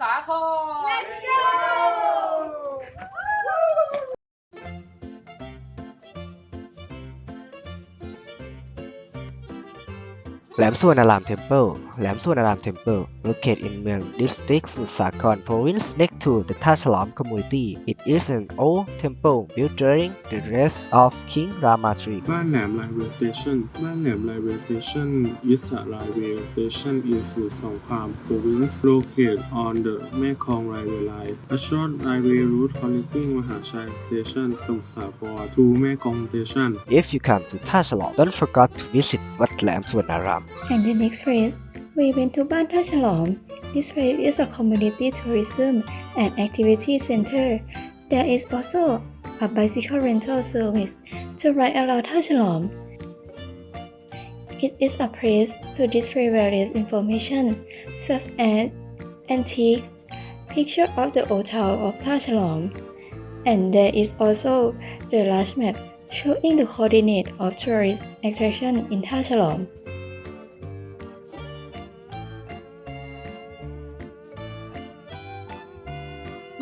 สาคร Let's go แหลมส่วนอารามเทมเพิล แหลมส่วนอารามเทมเพิล located in เมือง district สมุทรสาคร province next to the ท่าฉลอม community it is an old temple built during the rest of King Rama III บ้านแหลม Railway Station บ้านแหลม Railway Station is a railway station in สมุทรสงคราม province located on the แม่คลอง railway line a short railway route connecting มหาชัย station สมุทรสาคร to แม่กลอง station if you come to ท่าฉลอม don't forget to visit วัดแหลมส่ วนอาราม And the next place, we went to Ban Tha Chalom. This place is a community tourism and activity center. There is also a bicycle rental service to ride around Tha Chalom. It is a place to display various information such as antiques, picture of the old town of Tha Chalom, and there is also the large map showing the coordinate of tourist attraction in Tha Chalom.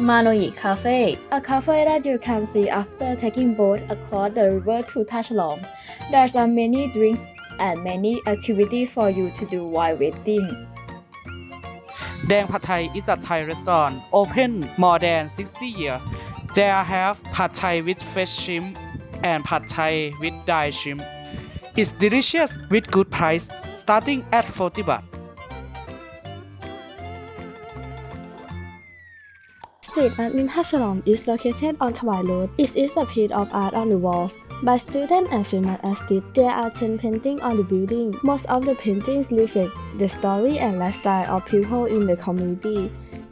Manoi Cafe, a cafe that you can see after taking boat across the river to Tachalong. There are many drinks and many activities for you to do while waiting. Dang Pad Thai is a Thai restaurant open more than 60 years. They have pad Thai with fresh shrimp and pad Thai with dried shrimp. It's delicious with good price starting at 40 baht. Street art in Hashalom is located on Thawai Road. It is a piece of art on the walls. By students and female artists, there are 10 paintings on the building. Most of the paintings reflect the story and lifestyle of people in the community.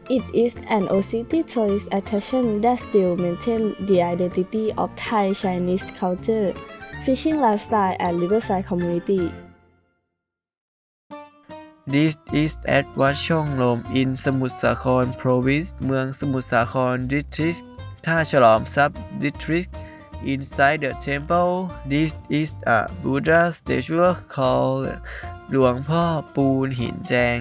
It is an OCT tourist attraction that still maintains the identity of Thai Chinese culture, fishing lifestyle, and riverside community. This is at วัดช่องลม in สมุทรสาคร province เมืองสมุทรสาคร district ท่าฉลอม sub district inside the temple this is a Buddha statue called หลวงพ่อปูนหินแจง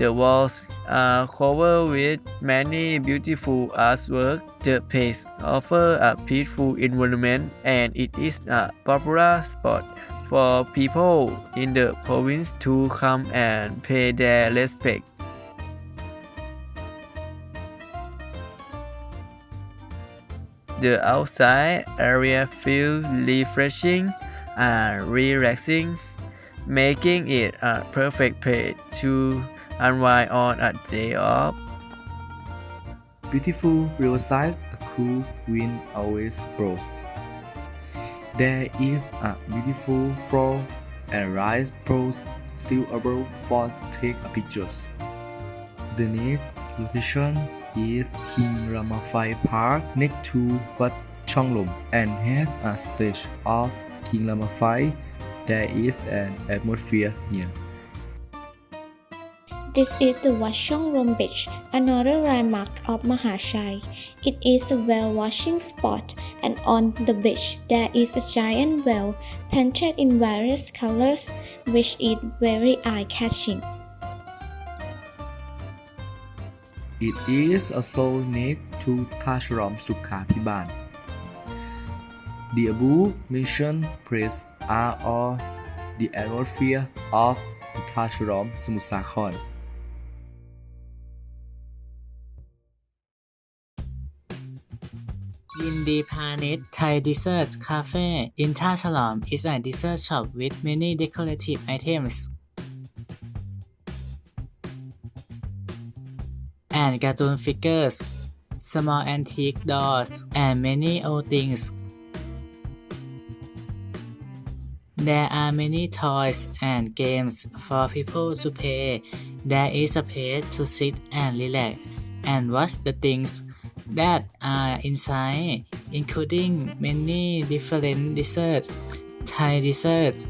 The walls are covered with many beautiful artwork. The place offers a peaceful environment and it is a popular spot for people in the province to come and pay their respect. The outside area feels refreshing and relaxing, making it a perfect place to unwind on a day off. Beautiful riverside, a cool wind always blows. There is a beautiful floor and rice pros suitable for take pictures. The next location is King Rama Phai Park next to Wat Chonglom and has a stage of King Rama Phai. There is an atmosphere here. This is the Wat Rom Beach, another landmark of Mahachai. It is a whale watching spot, and on the beach there is a giant whale painted in various colors, which is very eye-catching. It is also next to Tasharam Sukhapiban. The above mentioned places are all the atmosphere of the Tasharam Samusakhon. Independent Thai Dessert Cafe in t a c h a l o m is a dessert shop with many decorative items and cartoon figures, small antique dolls, and many old things. There are many toys and games for people to play. There is a place to sit and relax and watch the things that are inside, including many different desserts, Thai desserts,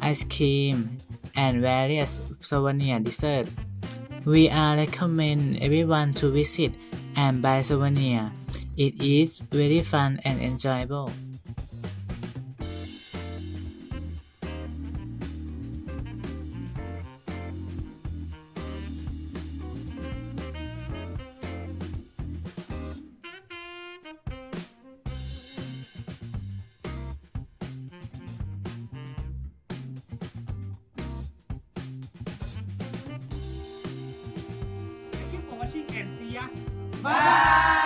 ice cream, and various souvenir desserts. We are recommend everyone to visit and buy souvenir. It is very fun and enjoyable. แอนเซียบาย